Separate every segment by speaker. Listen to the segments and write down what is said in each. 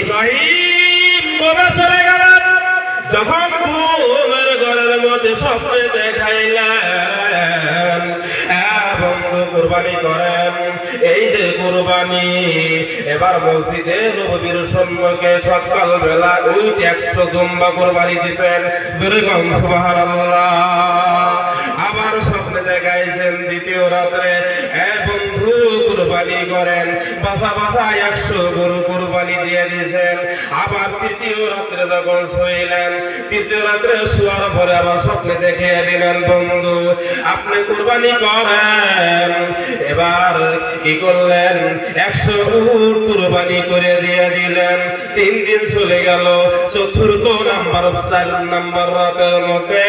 Speaker 1: ইব্রাহিম গোবে চলে গেলেন যখন ঘুমের ঘরের মধ্যে স্বপ্নে দেখাইলেন বন্ধু কোরবানি করেন, এই যে কোরবানি, এবার মসজিদে নবীর সম্মুখে সকাল বেলা ওই একশো দুম্বা কোরবানি দিতেন দুর্গম সুবাহার আবার স্বপ্নে দেখাইছেন দ্বিতীয় রাত্রে কুরবানি করেন। বাধা বাধা একশো গরু কুরবানি দিয়ে দিয়েছেন। আবার তৃতীয় রাত্রে যখন শুইলেন, তৃতীয় রাত্রে শোয়ার পরে আবার স্বপ্নে দেখিয়ে দিলেন, বন্ধু, আপনি কুরবানি করেন। এবার কি করলেন? একশো উট কুরবানি করে দিয়ে দিলেন। তিন দিন চলে গেল, চতুর্থ নাম্বার, চার নাম্বার রাতের মধ্যে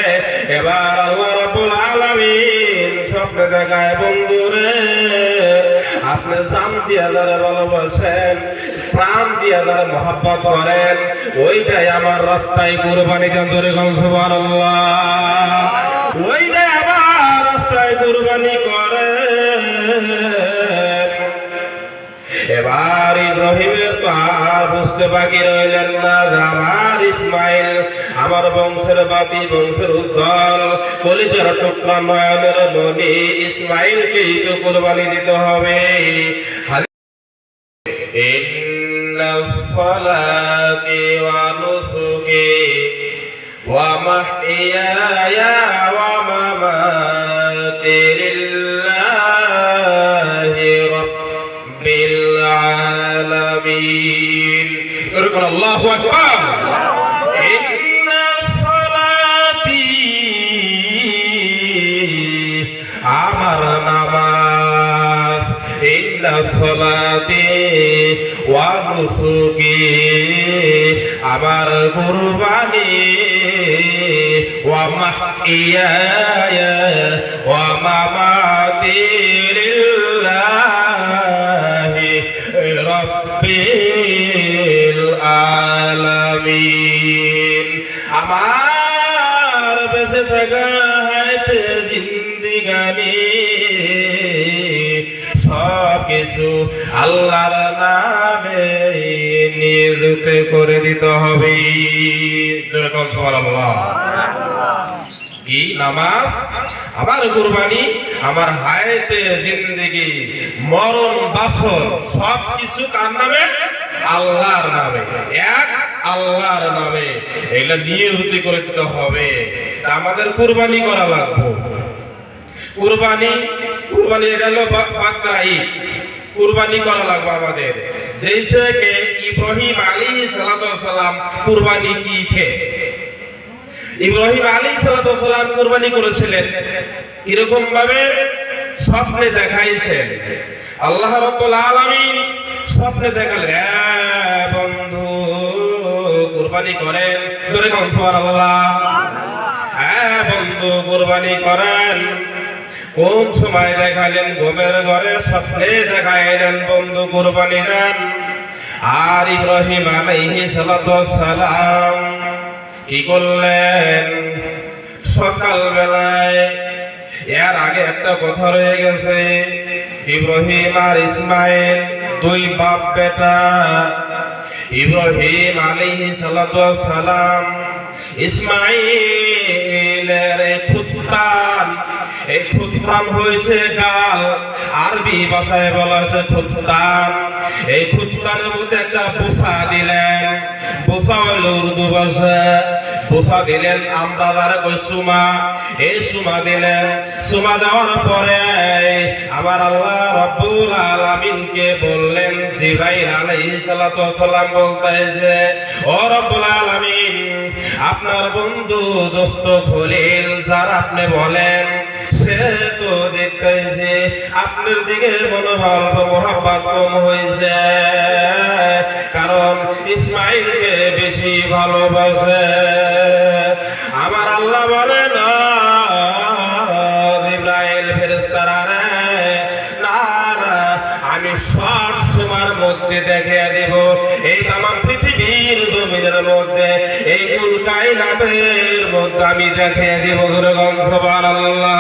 Speaker 1: এবার আল্লাহ রাব্বুল আলামিন স্বপ্নে দেখায় বন্ধুরে আপনি জান দিয়া যারা ভালোবাসেন প্রাণ দিয়া যারা মহাব্বত করেন, ওইটাই আমার রাস্তায় কোরবানি দেন ধরে গমসবান ওইটাই আমার রাস্তায় কোরবানি করেন। এবার ইব্রাহিমের তো আর বুঝতে বাকি রইলেন না আমার ইসমাইল আমার বংশের বাতি বংশের উজ্জ্বল কলিজার টুকরা নয়নের মনি ইসমাইলকেই তো কোরবানি দিতে হবে إن الصلاة ونسكي ومحياي ومماتي لله رب العالمين اركن الله أكبر আমার নামাজ। ইন্না সলাতি ওয়া নুসুকি। আমার কুরবানি ওয়া মাহইয়ায়া ওয়া মামাতি লিল্লাহি রাব্বিল আলামিন। আমার বেঁচে থাকা জিন্দিগানি সব কিছু আল্লাহর নামে নিযুক্ত করে দিতে হবে। যেরকম সবার আল্লাহ কি? নামাজ? আমার কুরবানি, আমার হায়াতে জিন্দেগি, মরণ বাসন সব কিছু কার নামে? আল্লাহর নামে। এক, আল্লাহর নামে। এগুলা নিয়োজিত করে দিতে হবে। আমাদের কুরবানি করা লাগবে। কুরবানি কুরবানি এটা হলো বাকরা ঈদ কুরবানি করা লাগবে আমাদের। যেই থেকে ইব্রাহিম আলী সালাম কুরবানি কি থে ইব্রাহিম আলী সালাম কুরবানি করেছিলেন। কীরকম ভাবে? স্বপ্নে দেখাইছেন। আল্লাহ রব্বুল আলামিন স্বপ্নে দেখালেন, "এ বন্ধু, কুরবানি করেন। ধরে কম আল্লাহ হ্যাঁ বন্ধু, কুরবানি করেন। কোন সময় দেখালেন গোমের ঘরে স্বপ্নে দেখাইলেন বন্ধু কুরবানি দেন? আর ইব্রাহিম আলাইহি সালাম কি করলেন? সকাল বেলায় এর আগে একটা কথা রয়ে গেছে। ইব্রাহিম আর ইসমাইল দুই বাপ বেটা। ইব্রাহিম আলাইহি সালাম ইসমাইলের এই খুত্তান এই খুত্তান হয়েছে গাল আরবি ভাষায় বলা হয়েছে খুত্তান এই খুত্তানের মধ্যে একটা বোসা দিলেন। বোসা হইল উর্দু ভাষা। বোসা দিলেন আমরা যারা কই সুমা। এই সুমা দিলেন। সুমা দেওয়ার পরে আমার আল্লাহ রব্বুল আলামিনকে বললেন, জিব্রাইল আলাইহিস সালাতু সালাম বলতেছে ও রব্বুল আলামিন, আপনার বন্ধু দোস্ত খলিল যার আপনি বলেন সে তো দেখতেছে, আপনার দিকে মনে অল্প মহাব্বত কম হয়েছে। কারণ ইসমাইলকে বেশি ভালোবাসে। আমার আল্লাহ বলেন ইব্রাহিম ফেরেস্তারা না না, আমি শর্ট সময়ের মধ্যে দেখে দেব। এই তাম পৃথিবীর জমিনের মধ্যে এই কুল কায়নাতের আমি দেখে দেব, দুর্গম আল্লাহ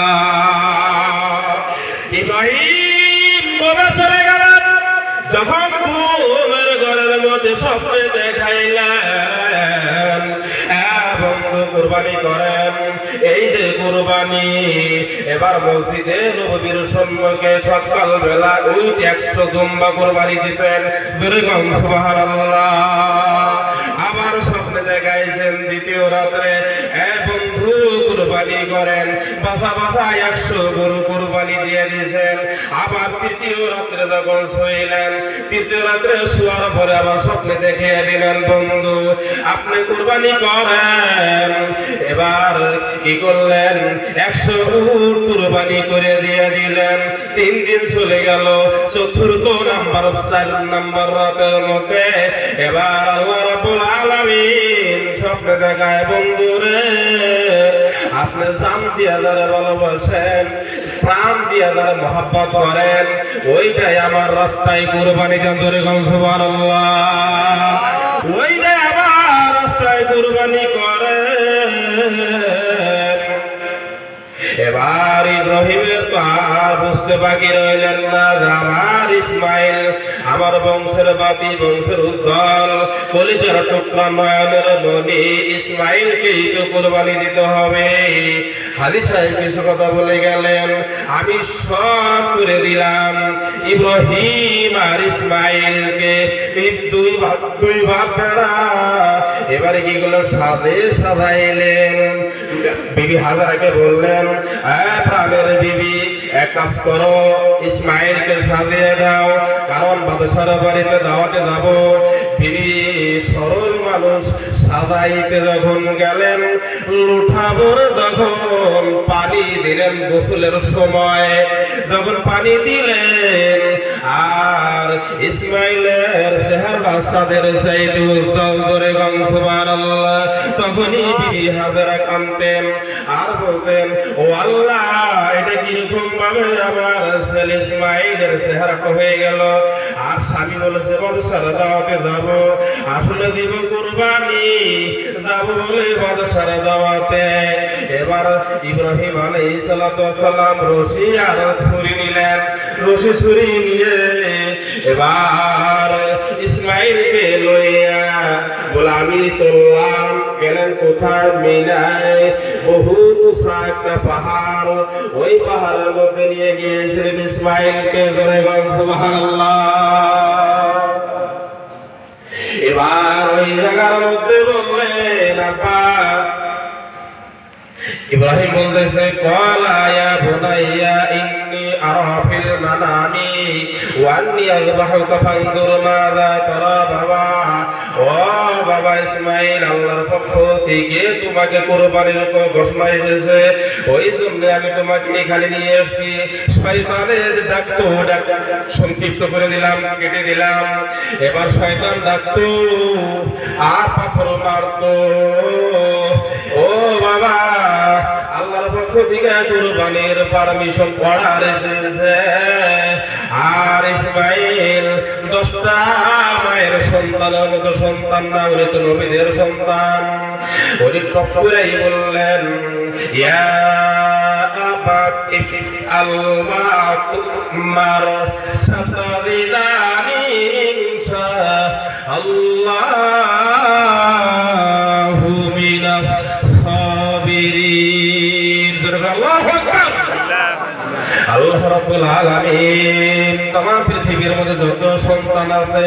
Speaker 1: ইব্রাহিম কবে চলে যখন ঘুমের ঘরের মধ্যে স্বপ্নে দেখাইলেন বন্ধু কোরবানি করেন, এই যে কোরবানি, এবার মসজিদে নবীর সম্মুখে সকাল বেলা ওই একশো দুম্বা কোরবানি দিতেন, দুর্গম সুবাহার আবার স্বপ্নে দেখাইছেন দ্বিতীয় রাত্রে কোরবানি করেন। বাধা বাধা একশো গরু কোরবানি দিয়ে দিয়েছেন। আবার তৃতীয় রাত্রে যখন শোইলেন, তৃতীয় রাত্রে শোয়ার পরে আবার স্বপ্নে দেখিয়ে দিলেন, বন্ধু, আপনি কোরবানি করেন। এবার কি করলেন? একশো উট কোরবানি করে দিয়ে দিলেন। তিন দিন চলে গেল, চতুর্থ নাম্বার, চার নাম্বার রাতের মধ্যে এবার আল্লাহ রাবুল আলামিন স্বপ্নে দেখায় বন্ধুরে আপনি জান দিয়া ধরে ভালোবাসেন প্রাণ দিয়া ধরে মহাব্বত করেন ওইটাই আমার রাস্তায় কোরবানি দেন ধরে গমসবান ওইটাই আমার রাস্তায় কোরবানি করেন এবার ইব্রাহিমের তো আর বুঝতে বাকি রইলেন না আমার ইসমাইল আমার বংশের বাতি, বংশের উজ্জ্বল, কলিজার টুকরা নয়নের মনি ইসমাইলকেই তো কোরবানি দিতে হবে। হাজি সাহেব কিছু কথা বলে গেলেন, আমি সব করে দিলাম। ইব্রাহিম আর ইসমাইলকে দুই দুই ভাব বেড়া এবারে কি করলেন সাদে সাজাইলেন? বিবি হাজারাকে বললেন "আহ, প্রাণের বিবি এক কাজ করো ইসমাইলকে সাজিয়ে দাও কারণ বাদশার বাড়িতে দাওয়াতে যাব। বিবি সরল মানুষ সাজাইতে যখন গেলেন লুঠা ভরে যখন পানি দিলেন গোসলের সময়, যখন পানি দিলেন, আর ইসমাইলের চেহারা সাদের চাইতে উজ্জ্বল ধরে গংসবার আল্লাহ তখনই বিবি হাজারা কানতেন আর বলতেন, ও আল্লাহ, এটা কীরকম ভাবে আমার ছেলে ইসমাইলের চেহারাটা হয়ে গেল? আর স্বামী বলেছে, বাদশার দাওয়াতে যাব, আসলে দিব কুরবানি। বলে বাদশার দাওয়াতে। এবার ইব্রাহিম আলাইহিস সালাতু সালাম রশি আর রশি, ছুরি নিয়ে এবার ইসমাইলকে লইয়া বলে আমি চললাম। গেলেন কোথায়? মিনায়। বহুত উঁচা একটা পাহাড়। ওই পাহাড়ের মধ্যে নিয়ে গিয়েছিলেন ইসমাইলকে ধরে এবার ওই জায়গার মধ্যে বললেন আপা ইব্রাহিম বলতেছে, কলায়া ইয়া ইন্নি আরা ফিল মানামি ওয়া আন্নি আযবাহুকা ফানজুর মাযা তারা বাবা। ও বাবা ইসমাইল, আল্লাহর পক্ষ থেকে তোমাকে কোরবানির ঘোষণা এসেছে ওই জন্য আমি তোমাকে এখানে নিয়ে এসেছি। শয়তানের ডাকতো ডাক সংক্ষিপ্ত করে দিলাম, কেটে দিলাম। এবার শয়তান ডাকতো আর পাথর মারতো। ও বাবা, আল্লাহর পক্ষ থেকে কুরবানির পারমিশন অর্ডার এসেছে। আর ইসমাইল দশটা, মায়ের সন্তানের সন্তান, না উনি তো নবীদের সন্তান। উনি টপ করেই বললেন, ইয়া আবাত ইফআল মা তুমার সাতাদিদানি আল্লাহু আল্লাহ রাব্বুল আলামিন तमाम পৃথিবীর মধ্যে যত সন্তান আছে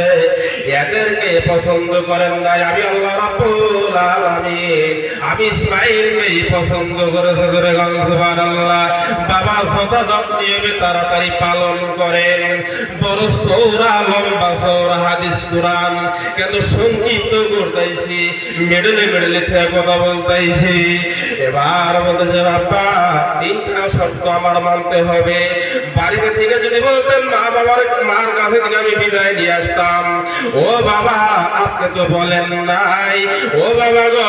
Speaker 1: এদেরকে পছন্দ করেন নাই আমি আল্লাহ রাব্বুল আলামিন আমি ইসমাইলকে পছন্দ করেছে ধরে গান সুবহানাল্লাহ বাবা কথা যত্ন নিয়মে তাড়াতাড়ি পালন করেন বড় সৌরা লম্বা সৌরা হাদিস কোরআন কিন্তু সংক্ষিপ্ত করতেছি মেডেলে মেডেলে থেকে কথা বলতেছি এবার বলতেছে বাবা তিনটা শর্ত আমার মানতে হবে বাড়িতে থেকে যদি বলতেন, মা বাবার, মার কাছে থেকে আমি বিদায় নিয়ে আসতাম। ও বাবা, আপনি তো বলেন নাই। ও বাবা গো,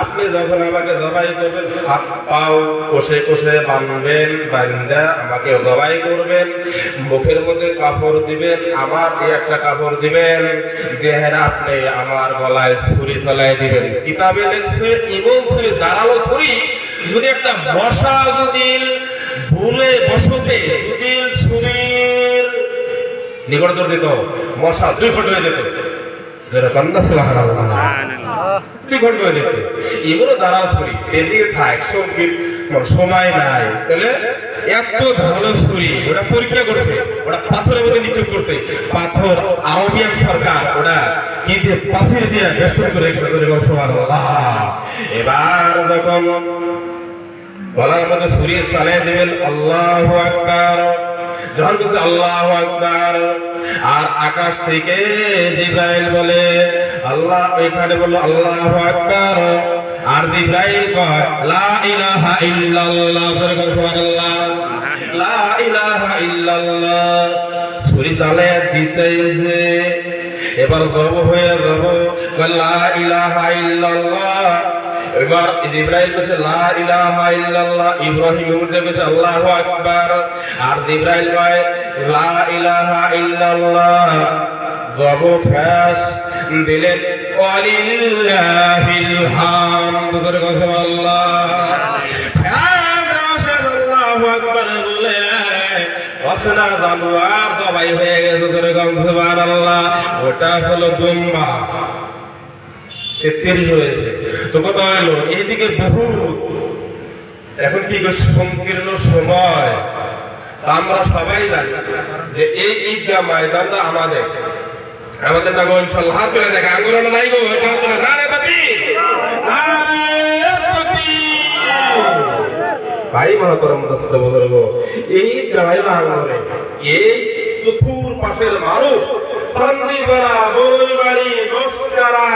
Speaker 1: আপনি যখন আমাকে জবাই করবেন, হাত পাও কষে কষে বানবেন বান্দা আমাকে জবাই করবেন, মুখের মধ্যে কাপড় দিবেন, আমার একটা কাপড় দিবেন, দেহের আপনি আমার গলায় ছুরি চলাই দিবেন। কিতাবে লেখছে, ইমন ছুরি, দাঁড়াল ছুরি যদি একটা মশা যদি ভুলে বসতে যদি ছুরির নিকটতর দিত মশা দুই ঘণ্টা হয়ে যেত। যেরকম না দুই ঘণ্টা হয়ে যেত। এগুলো দ্বারা ছুরি এদিকে থাক সংগীত সময় নাই। তাহলে এত ধারালো ছুরি ওটা পরীক্ষা করছে ওটা পাথরের মধ্যে নিক্ষেপ করছে। পাথর আরবিয়ান সরকার ওটা কি দিয়ে পাথর দিয়ে বেষ্টন করে রেখেছে এবার যখন গলার মধ্যে ছুরি চালিয়ে দেবেন, আল্লাহ আকবার। যখন কিছু আল্লাহ আকবার, আর আকাশ থেকে জিব্রাইল বলে, আল্লাহ ওইখানে বলল, আল্লাহ আকবার। আর জিব্রাইল কয়, লা ইলাহা ইল্লাল্লাহ। সুবহানাল্লাহ। লা ইলাহা ইল্লাল্লাহ। ছুরি চালিয়ে দিতেছে এবার গর্ব হয়ে যাব লা ইলাহা ইল্লাল্লাহ। এবার ইব্রাহিম কইছে, লা ইলাহা ইল্লাল্লাহ। ইব্রাহিম উঠতে গেছে আল্লাহু আকবার। আর ইব্রাহিম কয়, লা ইলাহা ইল্লাল্লাহ। জব ফাস দিলেন ওয়ালিল্লাহিল হামদ। করে কথা আল্লাহ আল্লাহু আকবার। বলে, অসনা জানোয়ার দবাই হয়ে গেছে। তোর গন্ধবান আল্লাহ ওটা হলো দুম্বা। তেত্রিশ হয়েছে। তো হলো, এইদিকে বহুত। এখন কি করে সংকীর্ণ সময়? আমরা সবাই জানি যে এই ঈদগাহ ময়দানটা আমাদের। আমাদের না গো ইনশাল্লাহ হাত তুলে দেখে। আঙ্গুল নাই গো, এটা তাকবীর ভাই মহাতরম এই এই চতুর পাশের মানুষ চান্দিপাড়া বড়ইবাড়ি নস্কারা